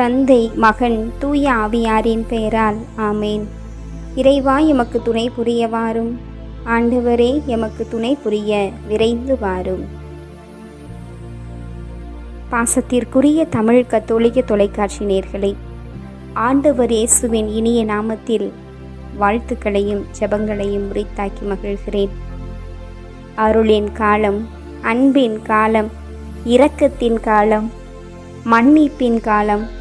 தந்தை மகன் தூய ஆவியாரின் பெயரால் ஆமேன். இறைவா எமக்கு துணை புரிய வாரும் ஆண்டவரே எமக்கு துணை புரிய விரைந்து வாரும். பாசத்திற்குரிய தமிழ் கத்தோலிக்க தொலைக்காட்சி நேர்களை ஆண்டவர் இயேசுவின் இனிய நாமத்தில் வாழ்த்துக்களையும் ஜெபங்களையும் உரித்தாக்கி மகிழ்கிறேன். அருளின் காலம் அன்பின் காலம் இரக்கத்தின் காலம் மன்னிப்பின் காலம்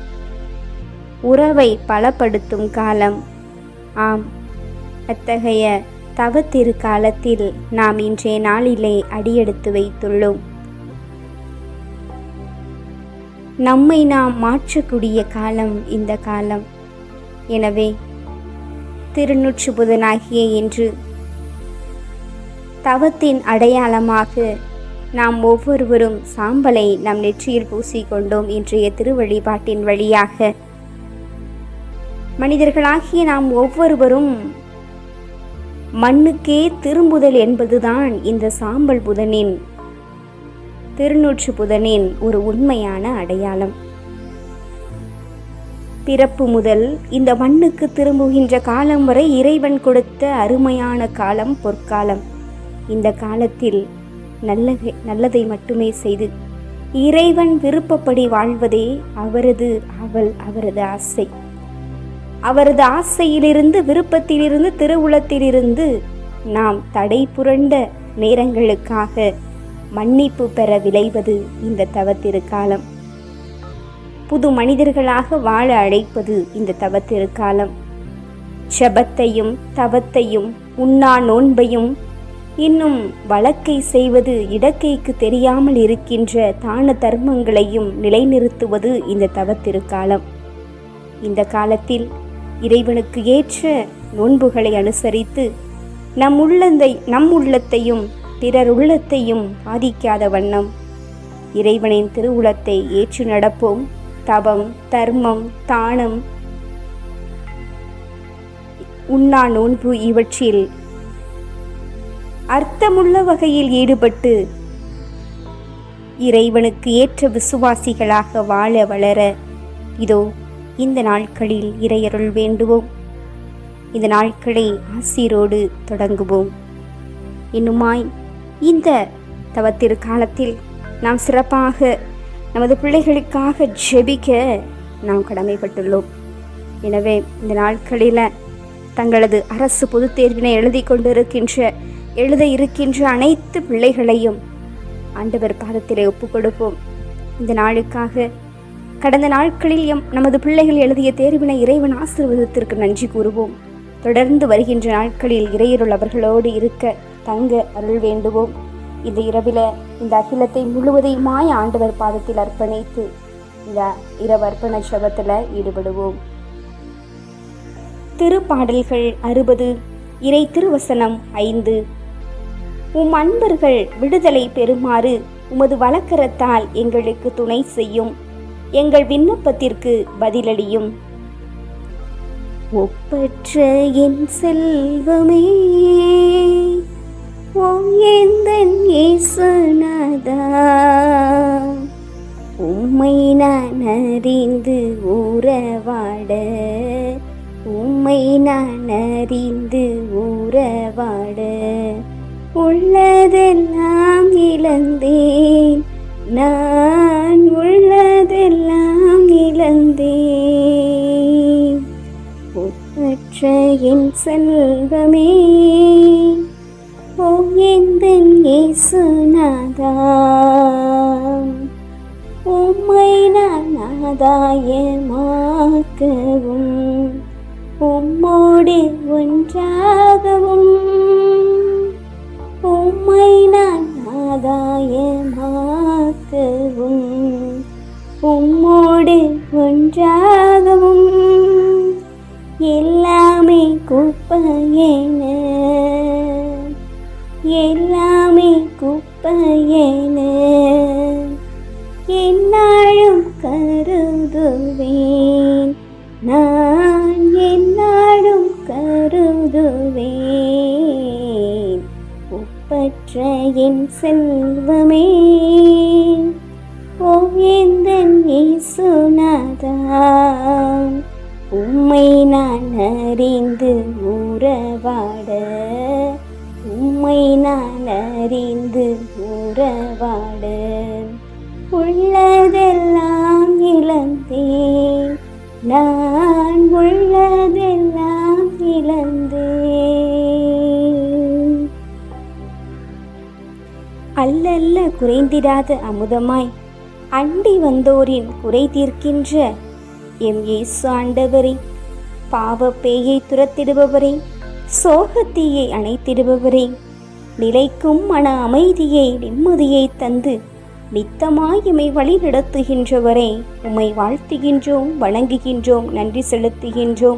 உறவை பலப்படுத்தும் காலம். ஆம். அத்தகைய தவத்திரு காலத்தில் நாம் இன்றைய நாளிலே அடியெடுத்து வைத்துள்ளோம். நம்மை நாம் மாற்றக்கூடிய காலம் இந்த காலம். எனவே திருநூற்று புதனாகிய இன்று தவத்தின் அடையாளமாக நாம் ஒவ்வொருவரும் சாம்பலை நம் நெற்றியில் பூசிக்கொண்டோம் இன்றைய திருவழிபாட்டின் வழியாக. மனிதர்களாகிய நாம் ஒவ்வொருவரும் மண்ணுக்கே திரும்புதல் என்பதுதான் இந்த சாம்பல் புதனின் திருநூற்று புதனின் ஒரு உண்மையான அடையாளம். பிறப்பு முதல் இந்த மண்ணுக்கு திரும்புகின்ற காலம் வரை இறைவன் கொடுத்த அருமையான காலம் பொற்காலம். இந்த காலத்தில் நல்ல நல்லதை மட்டுமே செய்து இறைவன் விருப்பப்படி வாழ்வதே அவரது அவள் அவரது ஆசை. அவரது ஆசையிலிருந்து விருப்பத்திலிருந்து திருவுளத்திலிருந்து நாம் தடை புரண்ட நேரங்களுக்காக மன்னிப்பு பெற விளைவது இந்த தவத்திருக்காலம் புது மனிதர்களாக வாழ அழைப்பது இந்த தவத்திருக்காலம் செபத்தையும் தவத்தையும் உண்ணா நோன்பையும் இன்னும் வழக்கை செய்வது இடக்கைக்கு தெரியாமல் இருக்கின்ற தான தர்மங்களையும் நிலைநிறுத்துவது இந்த தவத்திருக்காலம் இந்த காலத்தில் இறைவனுக்கு ஏற்ற நோன்புகளை அனுசரித்து நம் உள்ளத்தை நம் உள்ளத்தையும் பிறர் உள்ளத்தையும் பாதிக்காத வண்ணம் இறைவனின் திருவுளத்தை ஏற்று நடப்போம். தவம் தர்மம் தானம் உண்ணா நோன்பு இவற்றில் அர்த்தமுள்ள வகையில் ஈடுபட்டு இறைவனுக்கு ஏற்ற விசுவாசிகளாக வாழ வளர இதோ இந்த நாட்களில் இறையருள் வேண்டுவோம். இந்த நாட்களை ஆசீரோடு தொடங்குவோம். இன்னுமாய் இந்த தவத்திரு காலத்தில் நாம் சிறப்பாக நமது பிள்ளைகளுக்காக ஜெபிக்க நாம் கடமைப்பட்டுள்ளோம். எனவே இந்த நாட்களில் தங்களது அரசு பொதுத் தேர்வினை எழுதி கொண்டிருக்கின்ற எழுத இருக்கின்ற அனைத்து பிள்ளைகளையும் ஆண்டவர் பாதத்திலே ஒப்புக்கொடுப்போம் இந்த நாளுக்காக கடந்த நாட்களில் எம் நமது பிள்ளைகள் எழுதிய தேர்வினை இறைவன் ஆசீர்வாதத்திற்கு நன்றி கூறுவோம். தொடர்ந்து வருகின்ற நாட்களில் இறையருள் அவர்களோடு இருக்க தங்க அருள் வேண்டுவோம். இந்த இரவில் இந்த அகிலத்தை முழுவதையுமாய் ஆண்டவர் பாதத்தில் அர்ப்பணித்து இந்த இரவு அர்ப்பண சபத்தில் ஈடுபடுவோம். திருப்பாடல்கள் அறுபது இறை திருவசனம் ஐந்து. உம் அன்பர்கள் விடுதலை பெறுமாறு உமது வழக்கரத்தால் எங்களுக்கு துணை செய்யும். எங்கள் விண்ணப்பத்திற்கு பதிலளியும். ஒப்பற்ற என் செல்வமே ஓ இயேசுநாதா உம்மை நான் அறிந்து உறவாட உம்மை நான் அறிந்து உறவாட உள்ளதெல்லாம் இழந்தேன். நான் ஒப்பற்ற என் செல்வமே. ஓ எந்தன் இயேசுநாதா? உம்மை நான் ஆதாயமாக்கவும் உம்மோடு ஒன்றாகவும். உம்மை நான் ஆதாயமாக்கவும் உம்மோடு ஒன்றாகவும். குப்பையேன எல்லாமே குப்பையேன. என்னாலும் கருதுவேன். நான் என்னாலும் கருதுவேன். ஒப்பற்ற என் செல்வமே. ஓ இயேசுநாதா? உம்மை நான் அறிந்து உறவாட உம்மை நான் அறிந்து உறவாட. உள்ளதெல்லாம் இழந்தேன் நான் உள்ளதெல்லாம் இழந்தேன். அல்லல்ல குறைந்திடாத அமுதமாய் அண்டி வந்தோரின் குறை தீர்க்கின்ற எம் ஏசு ஆண்டவரே பாவ பேயை துரத்திடுபவரே சோகத்தீயை அணைத்திடுபவரே நிலைக்கும் மன அமைதியை நிம்மதியை தந்து நித்தமாய் இமை வழி நடத்துகின்றவரே உம்மை வாழ்த்துகின்றோம் வணங்குகின்றோம் நன்றி செலுத்துகின்றோம்.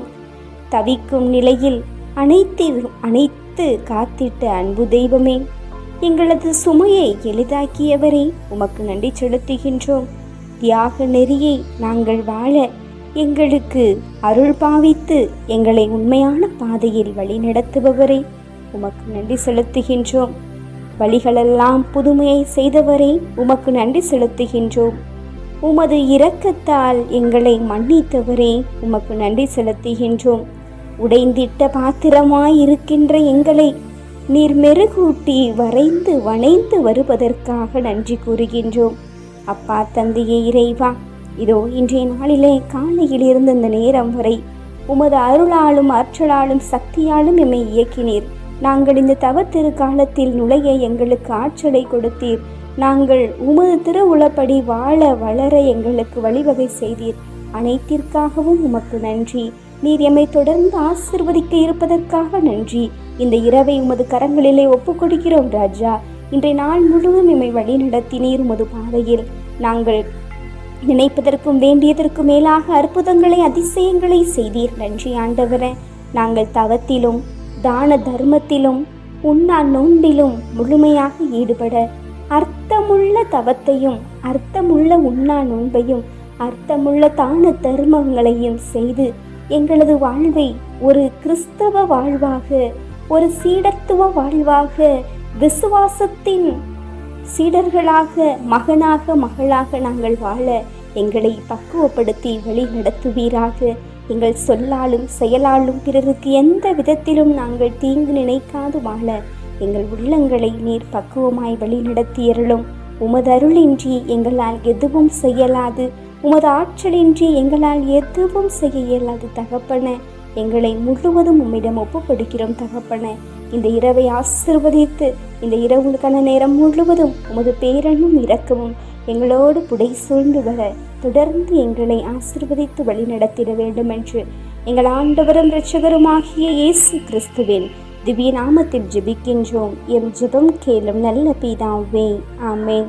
தவிக்கும் நிலையில் அனைத்து அனைத்து காத்திட்ட அன்பு தெய்வமே எங்களது சுமையை எளிதாக்கியவரே உமக்கு நன்றி செலுத்துகின்றோம். தியாக நெறியை நாங்கள் வாழ எங்களுக்கு அருள் பாவித்து எங்களை உண்மையான பாதையில் வழி நடத்துபவரே உமக்கு நன்றி செலுத்துகின்றோம். வழிகளெல்லாம் புதுமையை செய்தவரே உமக்கு நன்றி செலுத்துகின்றோம். உமது இரக்கத்தால் எங்களை மன்னித்தவரே உமக்கு நன்றி செலுத்துகின்றோம். உடைந்திட்ட பாத்திரமாய் இருக்கின்ற எங்களை நீர் மெருகூட்டி வரைந்து வணைந்து வருவதற்காக நன்றி கூறுகின்றோம். அப்பா தந்தையே இறைவா இதோ இன்றைய நாளிலே காலையில் இருந்த இந்த நேரம் வரை உமது அருளாலும் ஆற்றலாலும் சக்தியாலும் எம்மை இயக்கினீர். நாங்கள் இந்த தவத்திரு காலத்தில் நுழைய எங்களுக்கு ஆற்றலை கொடுத்தீர். நாங்கள் உமது திருவுளப்படி வாழ வளர எங்களுக்கு வழிவகை செய்தீர். அனைத்திற்காகவும் உமக்கு நன்றி. நீர் எம்மை தொடர்ந்து ஆசிர்வதிக்க இருப்பதற்காக நன்றி. இந்த இரவை உமது கரங்களிலே ஒப்புக் கொடுக்கிறோம் ராஜா. இன்றைய நாள் முழுவதும் எம்மை வழி நடத்தினீர் உமது பாதையில். நாங்கள் நினைப்பதற்கும் வேண்டியதற்கும் மேலாக அற்புதங்களை அதிசயங்களை செய்தீர் நன்றி ஆண்டவரே. நாங்கள் தவத்திலும் தான தர்மத்திலும் உண்ணா நோன்பிலும் முழுமையாக ஈடுபட அர்த்தமுள்ள தவத்தையும் அர்த்தமுள்ள உண்ணா நோன்பையும் அர்த்தமுள்ள தான தர்மங்களையும் செய்து எங்களது வாழ்வை ஒரு கிறிஸ்தவ வாழ்வாக ஒரு சீடத்துவ வாழ்வாக விசுவாசத்தின் சீடர்களாக மகனாக மகளாக நாங்கள் வாழ எங்களை பக்குவப்படுத்தி வழி நடத்துவீராக. எங்கள் சொல்லாலும் செயலாலும் பிறருக்கு எந்த விதத்திலும் நாங்கள் தீங்கு நினைக்காது வாழ. எங்கள் உள்ளங்களை நீர் பக்குவமாய் வழி நடத்தியருளும். உமது அருளின்றி எங்களால் எதுவும் செய்யலாது. உமது ஆற்றலின்றி எங்களால் எதுவும் செய்ய இயலாது தகப்பன. எங்களை முழுவதும் உம்மிடம் ஒப்புப்படுகிறோம் தகப்பன. இந்த இரவை ஆசிர்வதித்து இந்த இரவுக்கான நேரம் முழுவதும் உமது பேரனும் இரக்கமும் எங்களோடு புடை சூழ்ந்து வர தொடர்ந்து எங்களை ஆசிர்வதித்து வழி நடத்திட வேண்டும் என்று எங்கள் ஆண்டவரும் இரட்சகருமாகிய இயேசு கிறிஸ்துவின் திவ்ய நாமத்தில் ஜெபிக்கின்றோம். எம் ஜெபம் கேளும் நல்ல பீதாவே ஆமேன்.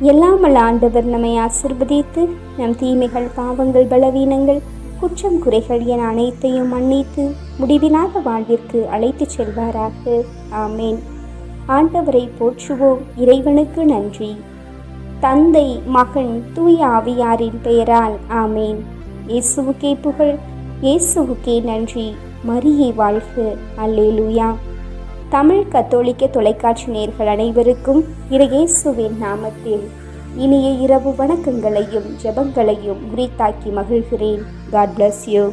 எல்லாம் வல்ல ஆண்டவர் நம்மை ஆசிர்வதித்து நம் தீமைகள் பாவங்கள் பலவீனங்கள் குற்றம் குறைகள் என அனைத்தையும் மன்னித்து முடிவில்லாத வாழ்விற்கு அழைத்துச் செல்வாராக. ஆமேன். ஆண்டவரை போற்றுவோம். இறைவனுக்கு நன்றி. தந்தை மகன் தூய ஆவியாரின் பெயரால் ஆமேன். இயேசுவுக்கே புகழ் இயேசுவுக்கே நன்றி. மரியை வாழ்க. அல்லேலூயா. தமிழ் கத்தோலிக்க தொலைக்காட்சி நேர்கள் அனைவருக்கும் இறையேசுவின் நாமத்தில் இனிய இரவு வணக்கங்களையும் ஜெபங்களையும் உரித்தாக்கி மகிழ்கிறேன். God bless you